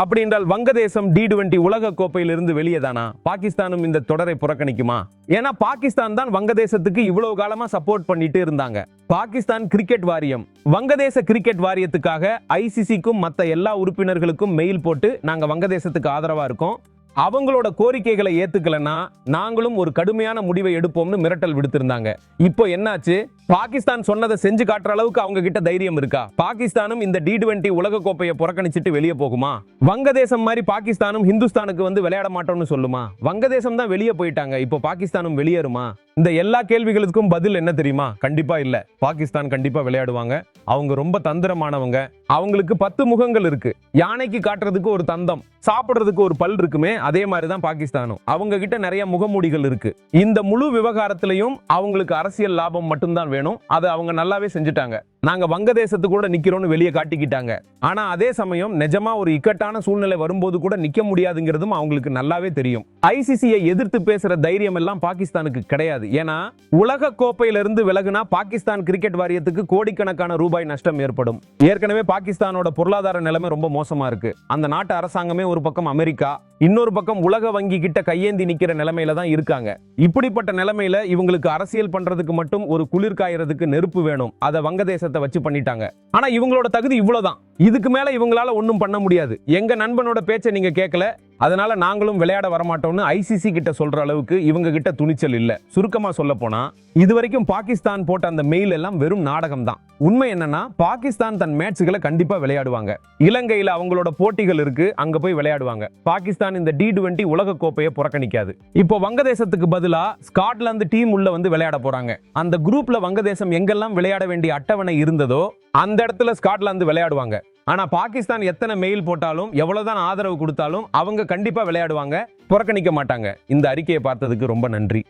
அப்படி என்றால் வங்கதேசம் டி டுவெண்டி உலக கோப்பையிலிருந்து வெளியேதானா? பாகிஸ்தானும் இந்த தொடரை புறக்கணிக்குமா? ஏன்னா பாகிஸ்தான் தான் வங்கதேசத்துக்கு இவ்வளவு காலமா சப்போர்ட் பண்ணிட்டு இருந்தாங்க. பாகிஸ்தான் கிரிக்கெட் வாரியம். வங்கதேச கிரிக்கெட் வாரியத்துக்காக ஐசிசிக்கும் மற்ற எல்லா உறுப்பினர்களுக்கும் மெயில் போட்டு நாங்க வங்கதேசத்துக்கு ஆதரவா இருக்கோம். அவங்களோட கோரிக்கைகளை ஏத்துக்கலன்னா நாங்களும் ஒரு கடுமையான முடிவை எடுப்போம்னு மிரட்டல் விடுத்திருந்தாங்க. இப்போ என்னாச்சு? பாகிஸ்தான் சொன்னதை செஞ்சு காட்டுற அளவுக்கு அவங்க கிட்ட தைரியம் இருக்கா? பாகிஸ்தானும் இந்த டி டுவெண்ட்டி உலக கோப்பையை புறக்கணிச்சிட்டு வெளியே போகுமா? வங்கதேசம் மாதிரி பாகிஸ்தானும் ஹிந்துஸ்தானுக்கு வந்து விளையாட மாட்டோம்னு சொல்லுமா? வங்கதேசம் தான் வெளியே போயிட்டாங்க. இப்போ பாகிஸ்தானும் வெளியேறுமா? இந்த எல்லா கேள்விகளுக்கும் பதில் என்ன தெரியுமா? கண்டிப்பா இல்ல. பாகிஸ்தான் கண்டிப்பா விளையாடுவாங்க. அவங்க ரொம்ப தந்திரமானவங்க. அவங்களுக்கு பத்து முகங்கள் இருக்கு. யானைக்கு காட்டுறதுக்கு ஒரு தந்தம். சாப்பிட்றதுக்கு ஒரு பல் இருக்குமே அதே மாதிரி தான் பாகிஸ்தானும். அவங்க கிட்ட நிறைய முகமூடிகள் இருக்கு. இந்த முழு விவகாரத்திலையும் அவங்களுக்கு அரசியல் லாபம் மட்டும்தான் வேணும். அதை அவங்க நல்லாவே செஞ்சுட்டாங்க. நாங்க வங்கதேசத்து கூட நிக்கிறோம்னு வெளியே காட்டிக்கிட்டாங்க. ஆனா அதே சமயம் நிஜமா ஒரு இக்கட்டான சூழ்நிலை வரும்போது கூட நிற்க முடியாதுங்கிறதும் அவங்களுக்கு நல்லாவே தெரியும். ஐசிசியை எதிர்த்து பேசுகிற தைரியம் எல்லாம் பாகிஸ்தானுக்கு கிடையாது. ஏன்னா உலக கோப்பையிலிருந்து விலகுனா பாகிஸ்தான் கிரிக்கெட் வாரியத்துக்கு கோடிக்கணக்கான ரூபாய் நஷ்டம் ஏற்படும். ஏற்கனவே பாகிஸ்தானோட பொருளாதார நிலைமை ரொம்ப மோசமா இருக்கு. அந்த நாட்டு அரசாங்கமே ஒரு பக்கம் அமெரிக்கா இன்னொரு பக்கம் உலக வங்கி கிட்ட கையேந்தி நிற்கிற நிலைமையில தான் இருக்காங்க. இப்படிப்பட்ட நிலைமையில இவங்களுக்கு அரசியல் பண்றதுக்கு மட்டும் ஒரு குளிர் காயறதுக்கு நெருப்பு வேணும். அதை வங்கதேசத்தை வச்சு பண்ணிட்டாங்க. ஆனா இவங்களோட தகுதி இவ்வளவுதான். இதுக்கு மேலே இவங்களால ஒன்றும் பண்ண முடியாது. எங்கள் நண்பனோட பேச்சை நீங்கள் கேட்கல அதனால நாங்களும் விளையாட வரமாட்டோம்னு ஐசிசி கிட்ட சொல்ற அளவுக்கு இவங்க கிட்ட துணிச்சல் இல்லை. சுருக்கமாக சொல்ல போனா இதுவரைக்கும் பாகிஸ்தான் போட்ட அந்த மெயில் எல்லாம் வெறும் நாடகம் தான் உண்மை என்னன்னா பாகிஸ்தான் தன் மேட்சுகளை கண்டிப்பா விளையாடுவாங்க. இலங்கையில் அவங்களோட போட்டிகள் இருக்கு அங்க போய் விளையாடுவாங்க. பாகிஸ்தான் இந்த டி டுவெண்டி உலக கோப்பையை புறக்கணிக்காது. இப்போ வங்கதேசத்துக்கு பதிலா ஸ்காட்லாந்து டீம் உள்ள வந்து விளையாட போறாங்க. அந்த குரூப்ல வங்கதேசம் எங்கெல்லாம் விளையாட வேண்டிய அட்டவணை இருந்ததோ அந்த இடத்துல ஸ்காட்லாந்து விளையாடுவாங்க. ஆனா பாகிஸ்தான் எத்தனை மெயில் போட்டாலும் எவ்வளவுதான் ஆதரவு கொடுத்தாலும் அவங்க கண்டிப்பா விளையாடுவாங்க புறக்கணிக்க மாட்டாங்க. இந்த அறிக்கையை பார்த்ததுக்கு ரொம்ப நன்றி.